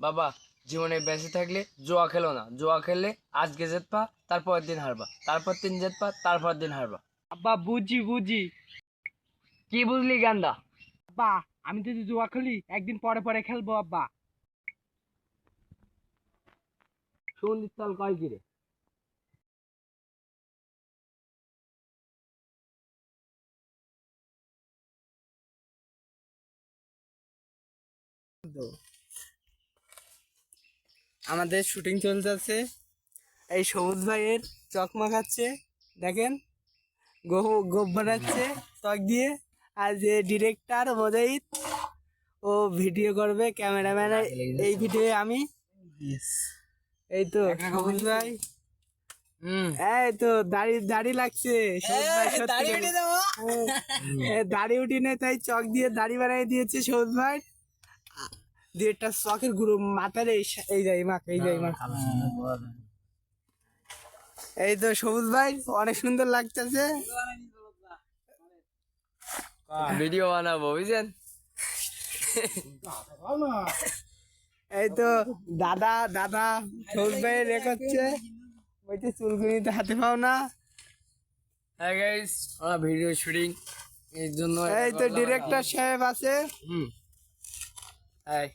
বাবা জীবনে বেঁচে থাকলে জোয়া খেলো না। জোয়া খেললে আজকে জেতপা তারপর দিন হারবা। তারপর দিন জেতপা তারপর দিন হারবা। আব্বা বুঝি বুঝি। কি বুঝলি গান্দা? আব্বা আমি যদি জুয়া খেলি একদিন পরে পরে খেলব আব্বা। সন্ধির তাল কয় কিরে? আমাদের শুটিং চলতেছে। এই সবুজ ভাইয়ের চকমা খাচ্ছে দেখেন? গোব বানাচ্ছে ত্বক দিয়ে। আর যে ডিরেক্টর মোজাহিদ ও ভিডিও করবে ক্যামেরাম্যান এই ভিডিও আমি। এই তো সবুজ ভাই। হুম। এই তো দাড়ি দাড়ি লাগছে। দাড়ি উঠিনে তাই চক দিয়ে দাড়ি বানিয়ে দিয়েছে সবুজ ভাই। দিয়ে একটা চকের গুঁড়ো মাথার এই এই যাই মাখ এই যাই মাখ। এই তো সবুজ ভাই অনেক সুন্দর লাগতেছে। ভিডিও বানাবো বুঝছেন? এই তো দাদা দাদা সবুজ ভাই রেখেছে বলছে চুলকুনিতে হাতে পাও না। হ্যাঁ গাইস ভিডিও শুটিং এর জন্য এই তো ডিরেক্টর সাহেব আছে। হুম। হ্যাঁ